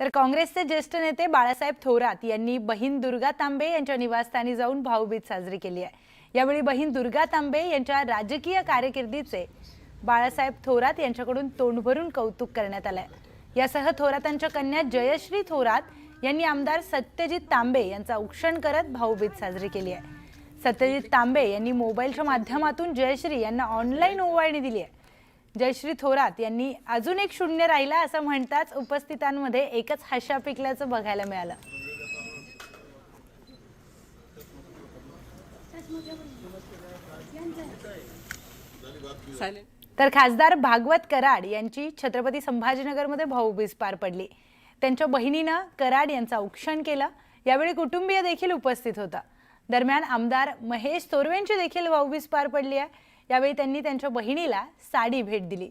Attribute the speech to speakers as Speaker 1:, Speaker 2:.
Speaker 1: तर काँग्रेसचे ज्येष्ठ नेते बाळासाहेब थोरात यांनी बहीण दुर्गा तांबे यांच्या निवासस्थानी जाऊन भाऊबीज साजरी केली आहे. यावेळी बहीण दुर्गा तांबे यांच्या राजकीय कारकिर्दीचे बाळासाहेब थोरात यांच्याकडून तोंडभरून कौतुक करण्यात आलंय. यासह थोरातांच्या कन्या जयश्री थोरात यांनी आमदार सत्यजित तांबे यांचा उक्षण करत भाऊबीज साजरी केली आहे. सत्यजित तांबे यांनी मोबाईलच्या माध्यमातून जयश्री यांना ऑनलाईन ओवाळणी दिली आहे. जयश्री थोरात यांनी अजून एक शून्य राहिला असं म्हणताच उपस्थितांमध्ये एकच हास्या पिकल्याचं बघायला मिळालं. तर खासदार भागवत कराड यांची छत्रपती संभाजीनगरमध्ये भाऊबीज पार पडली. त्यांच्या बहिणीनं कराड यांचा औक्षण केलं. यावेळी कुटुंबीय देखील उपस्थित होता. दरम्यान आमदार महेश तोरवेंची देखील भाऊबीज पार पडली आहे. यावेळी त्यांनी त्यांच्या बहिणीला साडी भेट दिली.